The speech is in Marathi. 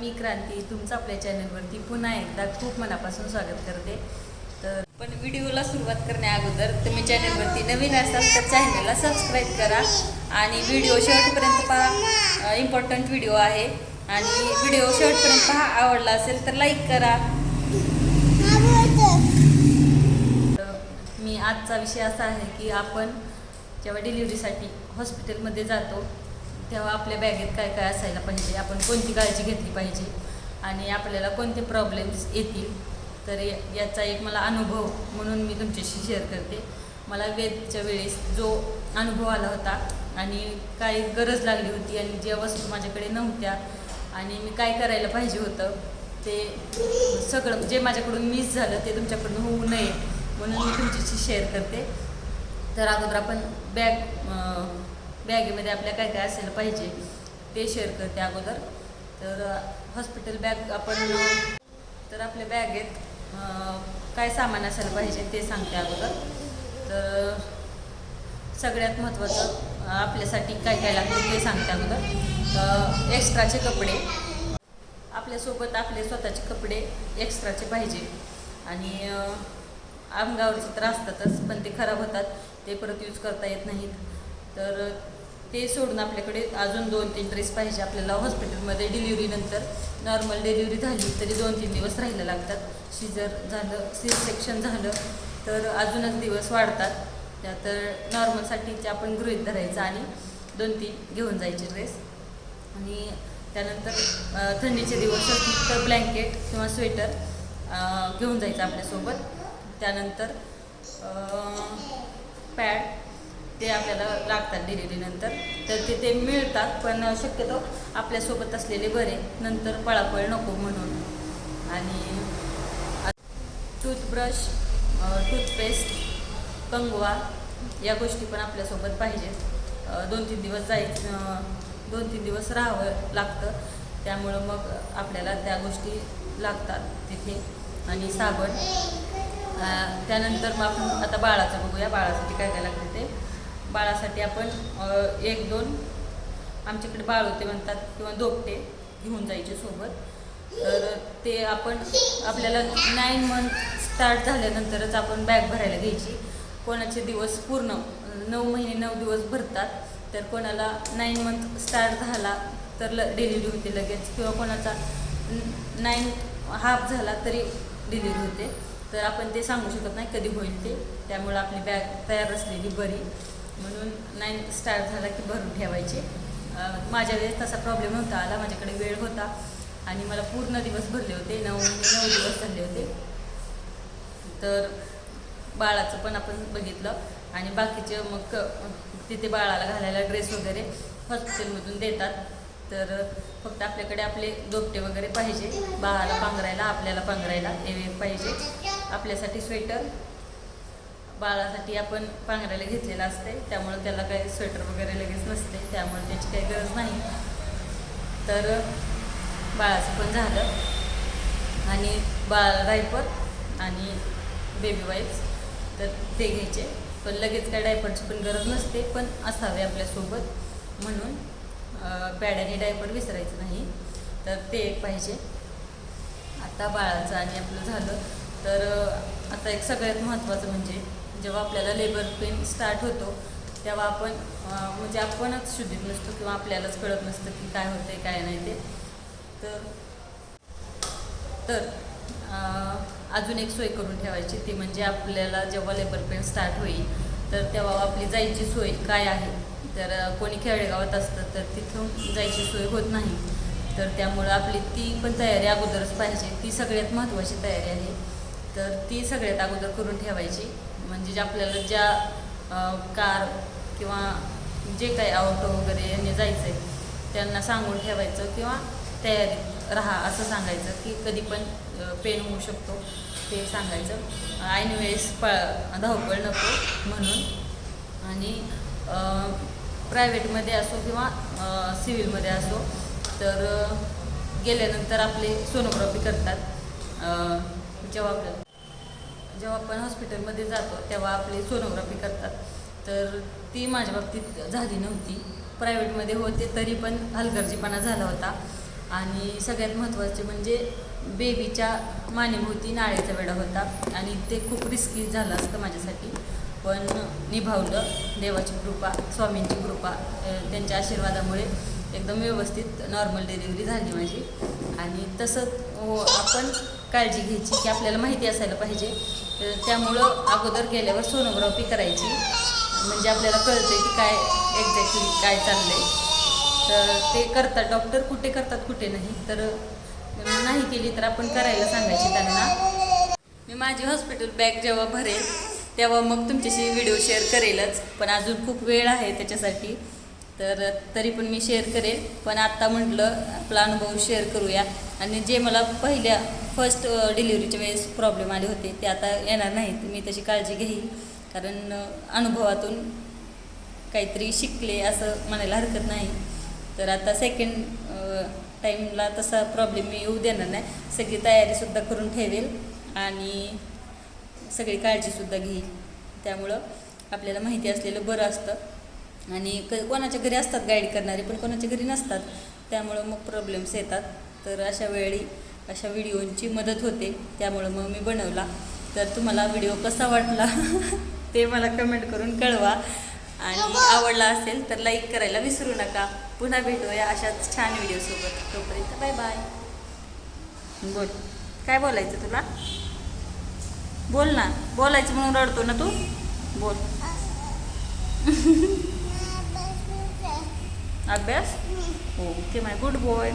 मी क्रांती तुमचं आपल्या चॅनलवरती पुन्हा एकदा खूप मनापासून स्वागत करते. तर पण व्हिडिओला सुरुवात करण्या अगोदर तुम्ही चॅनलवरती नवीन असाल तर चॅनलला सबस्क्राईब करा आणि व्हिडिओ शेवटपर्यंत पहा. इम्पॉर्टंट व्हिडिओ आहे. आणि व्हिडिओ शेवटपर्यंत पहा. आवडला असेल तर लाईक करा. तर मी आजचा विषय असा आहे की आपण जेव्हा डिलिव्हरीसाठी हॉस्पिटलमध्ये जातो तेव्हा आपल्या बॅगेत काय काय असायला पाहिजे आपण कोणती काळजी घेतली पाहिजे आणि आपल्याला कोणते प्रॉब्लेम्स येतील. तर याचा एक मला अनुभव म्हणून मी तुमच्याशी शेअर करते. मला वेदच्या वेळेस जो अनुभव आला होता आणि काय गरज लागली होती आणि ज्या वस्तू माझ्याकडे नव्हत्या आणि मी काय करायला पाहिजे होतं ते सगळं जे माझ्याकडून मिस झालं ते तुमच्याकडून होऊ नये म्हणून मी तुमच्याशी शेअर करते. तर अगोदर आपण बॅग बॅगेमध्ये आपल्या काय काय असायला पाहिजे ते शेअर करते अगोदर. तर हॉस्पिटल बॅग आपण तर आपल्या बॅगेत काय सामान असायला पाहिजे ते सांगते अगोदर. तर सगळ्यात महत्त्वाचं आपल्यासाठी काय काय लागतं ते सांगते अगोदर. एक्स्ट्राचे कपडे. आपल्यासोबत आपले स्वतःचे कपडे एक्स्ट्राचे पाहिजे. आणि अंगावरचे तर असतातच पण ते खराब होतात ते परत यूज करता येत नाहीत. तर ते सोडून आपल्याकडे अजून दोन तीन ड्रेस पाहिजे आपल्याला हॉस्पिटलमध्ये डिलिव्हरीनंतर नॉर्मल डिलिव्हरी झाली तरी दोन तीन दिवस राहायला लागतात. शिजर झालं सी सेक्शन झालं तर अजूनच दिवस वाढतात. त्या तर नॉर्मलसाठीचे आपण गृहित धरायचं आणि दोन तीन घेऊन जायचे ड्रेस आणि त्यानंतर थंडीचे दिवस असतील तर ब्लँकेट किंवा स्वेटर घेऊन जायचं आपल्यासोबत. त्यानंतर पॅड ते आपल्याला लागतात डिलिव्हरीनंतर तर ते ते मिळतात पण शक्यतो आपल्यासोबत असलेले बरे. नंतर पळापळ नको म्हणून. आणि टूथब्रश टूथपेस्ट कंगवा या गोष्टी पण आपल्यासोबत पाहिजेत. दोन तीन दिवस जायचं दोन तीन दिवस राहावं लागतं. त्यामुळं मग आपल्याला त्या गोष्टी लागतात तिथे. आणि साबण. त्यानंतर मग आपण आता बाळाचं बघूया. बाळासाठी काय काय लागतं ते. बाळासाठी आपण एक दोन आमच्याकडे बाळ होते म्हणतात किंवा दोपटे घेऊन जायचे सोबत. तर ते आपण आपल्याला नाईन मंथ स्टार्ट झाल्यानंतरच आपण बॅग भरायला घ्यायची. कोणाचे दिवस पूर्ण नऊ महिने नऊ दिवस भरतात. तर कोणाला नाईन मंथ स्टार्ट झाला तर ल डिलिव्हरी होते लगेच. किंवा कोणाचा नाईन हाफ झाला तरी डिलिव्हरी होते. तर आपण ते सांगू शकत नाही कधी होईल ते. त्यामुळं आपली बॅग तयार असलेली बरी. म्हणून नाईन स्टार झाला की भरून ठेवायचे. माझ्या वेळेस तसा प्रॉब्लेम नव्हता आला माझ्याकडे वेळ होता. आणि मला पूर्ण दिवस भरले होते नऊ नऊ दिवस झाले होते. तर बाळाचं पण आपण बघितलं. आणि बाकीचे मग क- तिथे बाळाला घालायला ड्रेस वगैरे हॉस्पिटलमधून देतात. तर फक्त आपल्याकडे आपले दोपटे वगैरे पाहिजे. बाळाला पांघरायला आपल्याला पांघरायला ते पाहिजे. आपल्यासाठी स्वेटर बाळासाठी आपण पांघरायला घेतलेलं असते त्यामुळे त्याला काही स्वेटर वगैरे लगेच नसते त्यामुळे त्याची काही गरज नाही. तर बाळाचं पण झालं. आणि बाळाला डायपर आणि बेबी वाईप्स तर ते घ्यायचे. पण लगेच काय डायपरची पण गरज नसते. पण असावे आपल्यासोबत. म्हणून पॅड्याने डायपर विसरायचं नाही. तर ते एक पाहिजे. आता बाळाचं आणि आपलं झालं. तर आता एक सगळ्यात महत्त्वाचं म्हणजे जेव्हा आपल्याला लेबर पेन स्टार्ट होतो तेव्हा आपण म्हणजे आपणच शुद्धीत नसतो किंवा आपल्यालाच कळत नसतं की काय होतंय काय नाही ते. तर तर अजून एक सोय करून ठेवायची ती म्हणजे आपल्याला जेव्हा लेबर पेन स्टार्ट होईल तर तेव्हा आपली जायची सोय काय आहे? तर कोणी खेडेगावात असतं तर तिथून जायची सोय होत नाही. तर त्यामुळं आपली ती पण तयारी अगोदरच पाहिजे. ती सगळ्यात महत्त्वाची तयारी आहे. तर ती सगळ्यात अगोदर करून ठेवायची. म्हणजे जे आपल्याला ज्या कार किंवा जे काही ऑटो वगैरे यांनी जायचं आहे त्यांना सांगून ठेवायचं किंवा तयारीत राहा असं सांगायचं की कधी पण पेन होऊ शकतो ते सांगायचं. ऐनवेळेस प धावपळ नको म्हणून. आणि प्रायव्हेटमध्ये असो किंवा सिव्हिलमध्ये असो तर गेल्यानंतर आपले सोनोग्राफी करतात जेव्हा आपल्याला जेव्हा आपण हॉस्पिटलमध्ये जातो तेव्हा आपली सोनोग्राफी करतात. तर ती माझ्या बाबतीत झाली नव्हती. प्रायव्हेटमध्ये होते तरी पण हलगर्जीपणा झाला होता. आणि सगळ्यात महत्त्वाचे म्हणजे बेबीच्या मानेभोवती नाळेचा वेढा होता आणि ते खूप रिस्की झालं असतं माझ्यासाठी. पण निभावलं. देवाची कृपा स्वामींची कृपा त्यांच्या आशीर्वादामुळे एकदम व्यवस्थित नॉर्मल डिलिव्हरी झाली माझी. आणि तसंच हो, आपण काळजी घ्यायची की आपल्याला माहिती असायला पाहिजे. तर त्यामुळं अगोदर गेल्यावर सोनोग्राफी करायची. म्हणजे आपल्याला कळतं की काय एक्झॅक्टली काय चाललं आहे तर ते करतात. डॉक्टर कुठे करतात कुठे नाही. तर नाही केली तर आपण करायला सांगायची त्यांना. मी माझी हॉस्पिटल बॅग जेव्हा भरेल तेव्हा मग तुमच्याशी व्हिडिओ शेअर करेलच. पण अजून खूप वेळ आहे त्याच्यासाठी. तर तरी पण मी शेअर करेन. पण आत्ता म्हटलं आपला अनुभव शेअर करूया. आणि जे मला पहिल्या फर्स्ट डिलिव्हरीच्या वेळेस प्रॉब्लेम आले होते ते आता येणार नाहीत. मी तशी काळजी घेईन. कारण अनुभवातून काहीतरी शिकले असं म्हणायला हरकत नाही. तर आता सेकंड टाईमला तसा प्रॉब्लेम मी येऊ देणार नाही. सगळी तयारीसुद्धा करून ठेवेल. आणि सगळी काळजीसुद्धा घेईल त्यामुळं आपल्याला माहिती असलेलं बरं असतं. आणि क कोणाच्या घरी असतात गाईड करणारे पण कोणाच्या घरी नसतात. त्यामुळं मग प्रॉब्लेम्स येतात. तर अशा वेळी अशा व्हिडिओंची मदत होते. त्यामुळं मग मी बनवला. तर तुम्हाला व्हिडिओ कसा वाटला ते मला कमेंट करून कळवा. आणि आवडला असेल तर लाईक करायला विसरू नका. पुन्हा भेटूया अशाच छान व्हिडिओसोबत तोपर्यंत बाय बाय बोल. काय बोलायचं तुला? बोल ना. बोलायचं म्हणून रडतो ना तू? बोल. अभ्यास? हो, ओके माय गुड बॉय